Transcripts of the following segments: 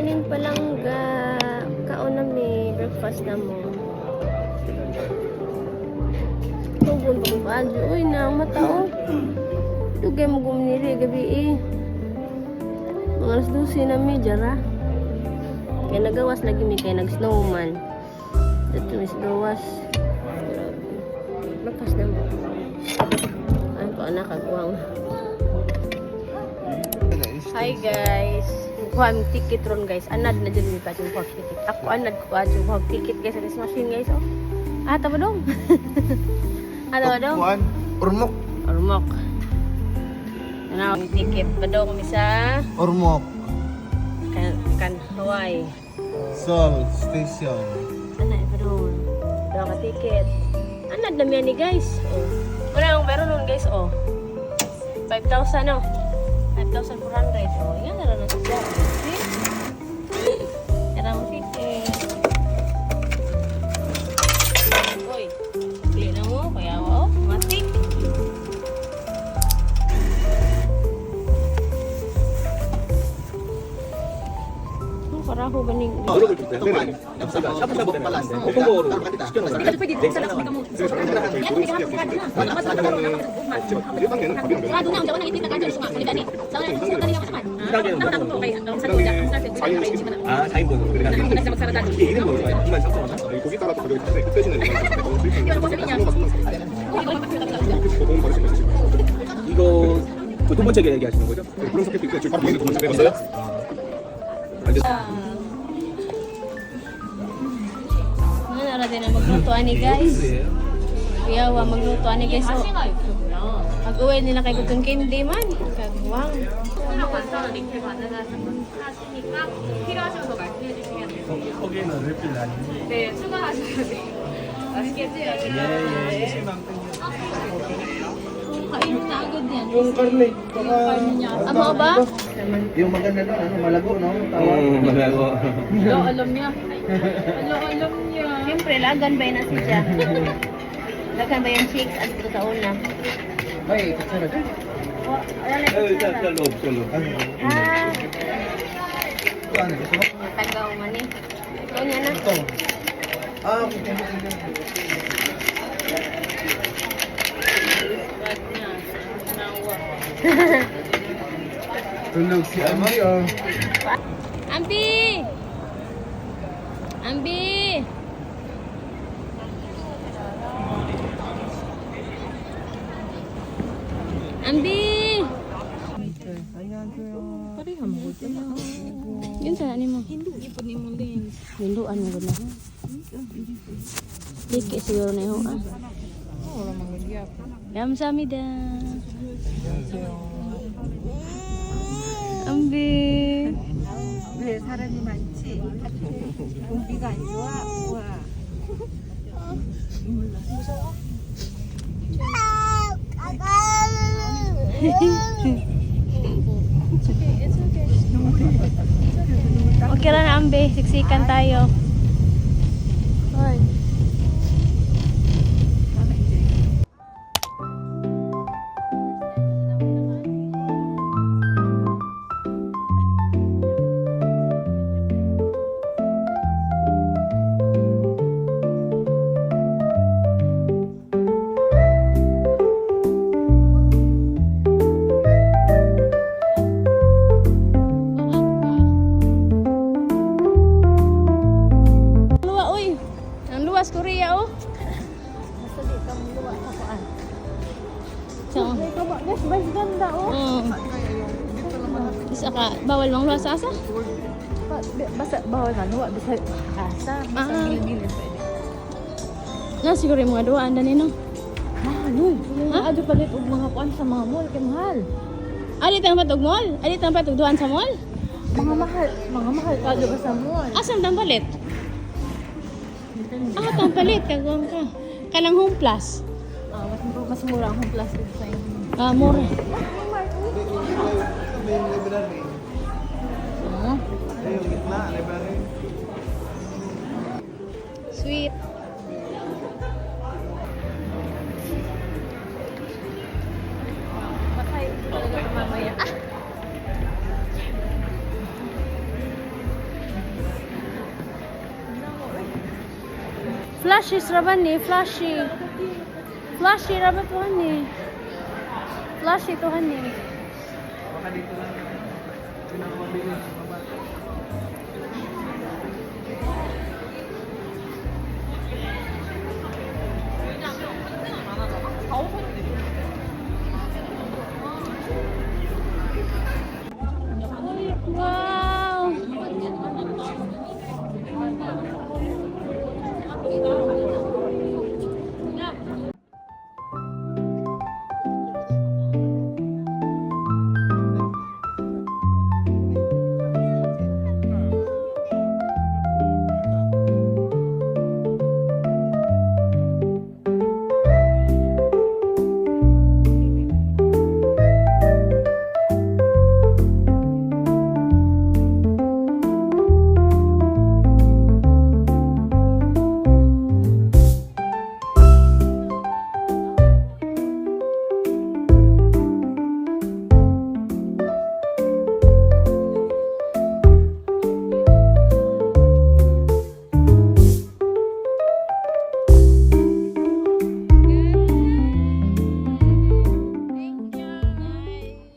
morning pa lang ga. Kaon na mi. Breakfast na mo. Tugon pa ko. Uy na, ang mata oh. Dugay mo gumniri gabi eh. Mga alas 12 na mi, jara. Kaya nagawas lagi mi kaya nag-snowman. Dito sa gawas. Breakfast na mo. Ay ko anak kagwang. Hi guys. Kuha ticket ron guys. Anad na dyan yung kachong kuha ticket. Ako anad ko kachong kuha ticket guys sa this machine guys. Oh. Ah, tama dong. ah, tama dong. Kuan, Ormok. Ormok. Ano ang ticket pa dong misa Ormok. kan kan Hawaii. Sol Station. Ano pa dong. Daw ka ticket. Anad na miyan ni guys. Oh. Wala akong pero nun guys. Oh. 5,000 no. 5,400. Oh, yan na lang na. 네. 네. 이거 그 두 번째 얘기하시는 거죠? 블루스 캐피 그 바로 아, 보이는 두 번째. 내었어요? na din ang magluto ani guys? Kuyawa magluto ani guys. So, mag-uwi nila kay Gutong Candy man. Kagwang. 거기는 리필 아니지? 네, 추가하셔야 돼요. 맛있게 드세요. 예예. Kainin na agad yan. Yung karne. Baka... Amo ba? Yung maganda doon, ano, malago, no? Tawa. 음, 맞아요. Alo, alam niya. Alo, alam niya. April, agan ba na siya? Lagan ba yung chicks at ito sa una? Ay, kutsara ka? Oh, wala na kutsara. Sa loob, sa loob. Ah. Ano, gusto mo? Matagaw man eh. Ito niya na. Ito. Ah, kutsara Tulog si Ambi oh. Ambi! Ambi! Ambi! Yun sa ani mo? Hindu, ipon ni mo din. Hindu, ano mo na? Diki siguro na yung ah. Wala mga gyap. Kamsahamnida. Ambi. 왜 사람이 많지? 공기가 안 좋아? 와. Okay lang na, Ambi. Siksikan tayo. Basta asa. Ah. gilid-gilid pwede. Na, siguro yung mga duwaan na nino. Mahal, uy. Ha? Ado palit og mga kuan sa mga mall. Kaya mahal. Alit ang patog mall? Alit ang patog duwaan sa mall? Mga mahal. Mga mahal ka ba sa mall? Asan ang palit? Ah, tang palit. Kagawang ka. Kanang home plus. Ah, mas, mas mura ang home plastic sa inyo. Ah, mura. May library. Ah, Ay, yung gitna, library. sweet. Flashy Srabani, flashy. Flashy rabat tuhan nih. Flashy tuhan nih.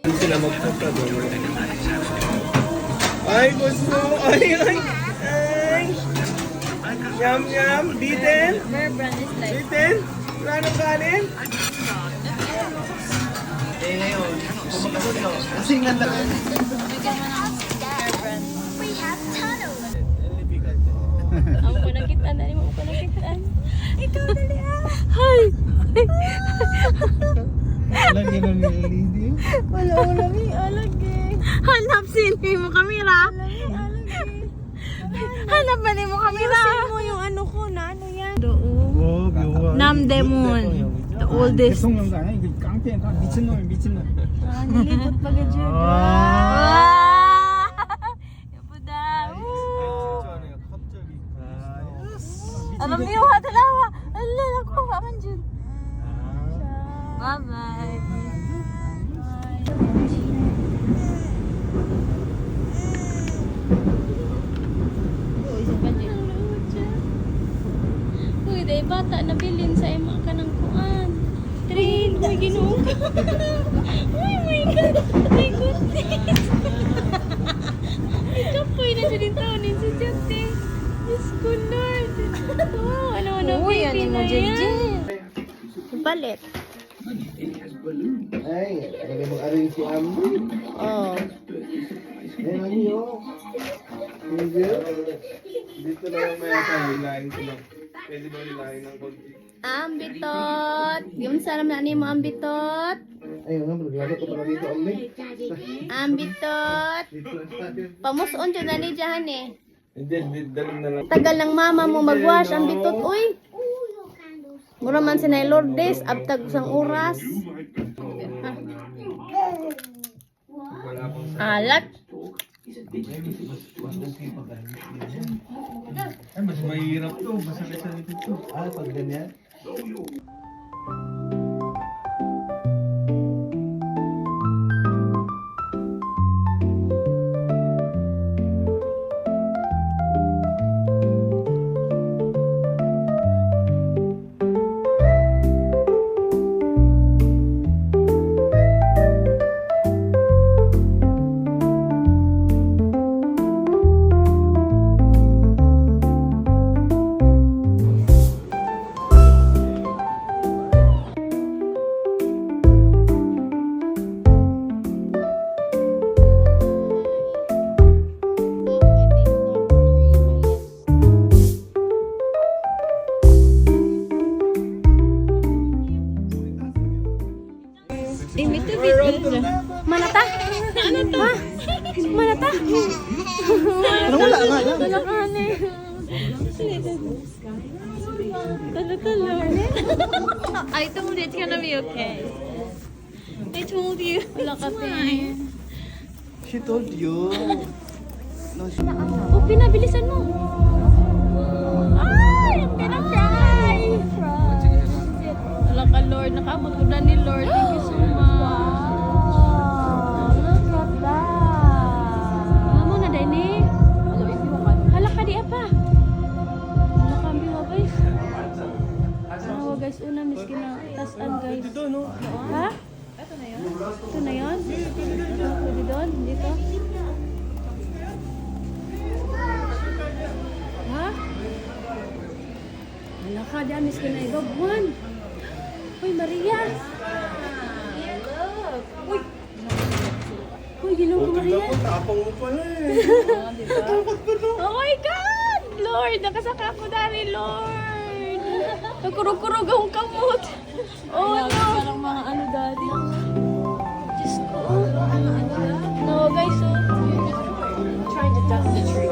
Hindi sila magpunta doon. Ay, gusto! Ay, ay! Ay! Yum, yum! Like Bitten! Wala nang kanin? Eh ngayon, kumakabot nyo. Kasi nga lang. Ako ko nakitaan, dali mo ko nakitaan. Ikaw dali ah. Hi! Lagi ng LED. Wala ko lami, alag eh. Hanap sini mo kamera. Lami, alag. Eh. Hanap ba mo kamera? Ayusin mo yung ano ko na ano yan. Doon. Namdaemon. The oldest. Kesong lang sana. Kangtian. Ah, bitsin mo, bitsin mo. Ah, nilipot pa ka dyan. Wow! Yapuda. Alam niyo, hatalawa. Alam ko, kaman dyan man jud. Bye bye. Uy, day bata na bilin sa ima ka ng kuan. Train, uy, ginoo ka. Uy, my God. My goodness. Kapoy na siya din taonin sa Jate. Diyos ko, Lord. Wow, ano-ano, baby ano mo, na yan. Balit. Ay, lagi mag-arrange si Ambo. Oh. Eh, ano yun? Hindi. Dito na yung maya sa hilahin ko lang. Pwede ba hilahin ng konti? Ambitot. Yung salam na ni mo, ambitot. Ayun nga, maglaro ko pala dito, Ambi. Ambitot. Lang. Pamuson dyan na ni Jahan eh. Hindi, di- dalim na lang. Tagal ng mama mo magwash, ambitot. Uy. Mura man si Nay Lourdes, abtag sang oras. Wala pang Alat. Ay, mas mahirap to. Masakit sa likod to. Ah, pag ganyan. Pero wala nga yan. Eh. Talo-talo. I told you it's gonna be okay. I told you. Wala ka She told you. No, she... Oh, pinabilisan mo. Ay, I'm gonna cry. Wala ka, Lord. Nakaabot ko na ni Lord. kinatasan guys. Dito, no? Ha? Ito na yun? Ito na yun? Pwede doon? Dito? Ha? Wala ka, damis ka na ibab. Juan! Uy, Maria! Uy! Uy, ginoo ko, Maria! Tapang mo pala eh. Oh my God! Lord, nakasaka ako dali, Lord! Nagkurog-kurog akong kamot. Oh no! Parang mga ano dali. Diyos ko. No, guys, oh. Trying to dust the tree.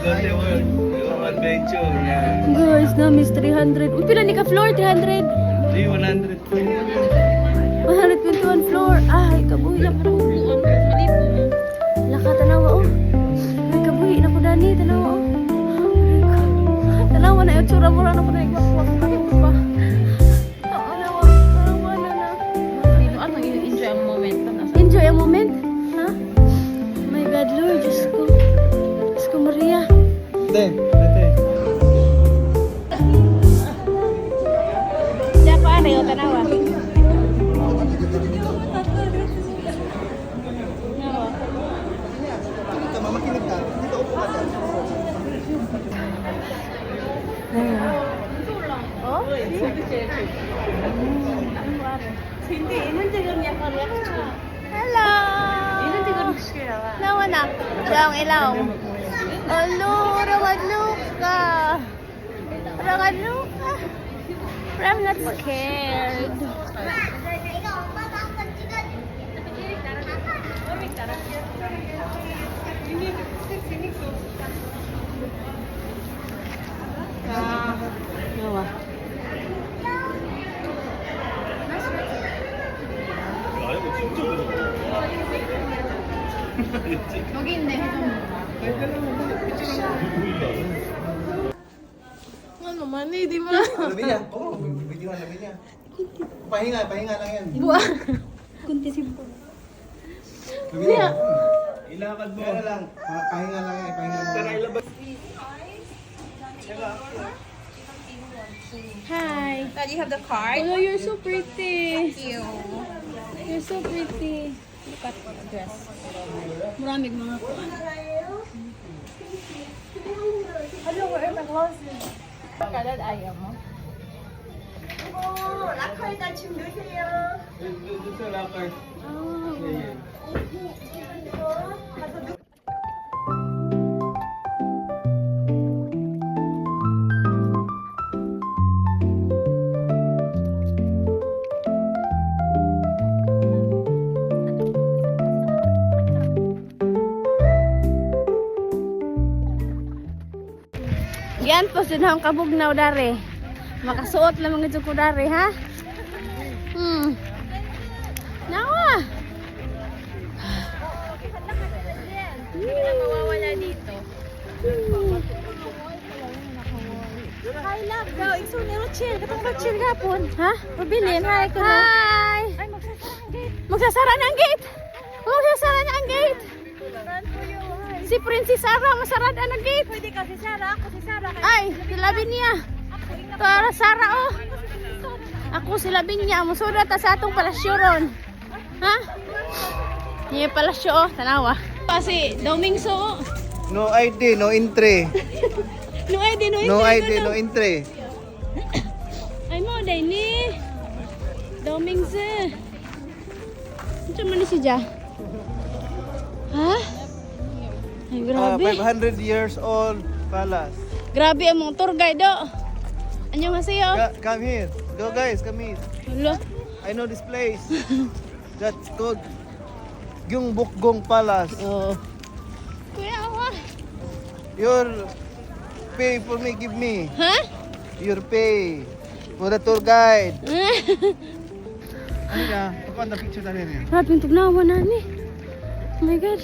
Dante World. Yung adventure. Yan. Guys, na miss 300. Uy, pila ni ka floor? 300. 300. 121 floor. Ay, kabuhi na parang upuan. Laka, tanawa, oh. Ay, kabuhi na ko dani, tanawa, oh. Tanawa na, yung tsura mo lang ako na. Ano pa? Tanawa, tanawa na na. Ano yung enjoy ang moment? Enjoy ang moment. Ha? My God, Lord, Diyos ko. Diyos ko, Maria. Ate. Hindi ako ano yung tanawa. Oh? Hindi, inandiyan niya ka Hello! Inandiyan siya. Nawa na. Ilaw, ilaw. Hello, rawad luka. Rawad luka. But I'm not scared. Nawa. Ano man eh, di ba? Labi niya. Oo, video nga labi niya. Pahinga, pahinga lang yan. Kunti si Po. Labi niya. Ilakad mo. Pahinga lang. Pa- Pahinga lang yan, pahinga lang. Tara, ilabas. Hi. Dad, you have the card? Oh, you're so pretty. Thank you. You're so pretty. Look at dress. Maraming mga kuan. Hello, where are my glasses? Kalad ayaw mo? Dito sa locker. Oh. Ayan. Po sinahang kabugnaw dare. Makasuot lang mga ko dare, ha? Hmm. Nawa! Hindi na mawawala dito. Hi, love. Daw, ikso ni Rochelle. Katong Rochelle gapon. Ha? Pabilin. Hi, ko Hi! Ay, magsasara ang gate. Magsasara ang gate. Magsasara ang gate. Si Princess Sarah, masarad ang gate. Pwede kasi Sarah, ako si Sarah. Ay, silabi niya. Para Sara, oh. Ako silabi niya. Musuda ta sa atong palasyo ron. Ha? Niya palasyo, oh. Tanawa. Kasi, Domingso. No ID, no entry. No ID, no No entry, ID, no entry. Ay mo, day ni. Domingso. Ano man ni siya? Ha? Ay, Ah, grabe. 500 years old palace. Grabe ang tour guide, oh. Anyo nga sa'yo? Ka- Come here. Go guys, come here. Hello. I know this place. That's called Gyeongbokgung Palace. Oh. Kuya, awa. Your pay for me, give me. Ha? Your pay for the tour guide. Ano na? Paano na picture na rin yan? Grabe yung tugnawa na ni. Oh my God.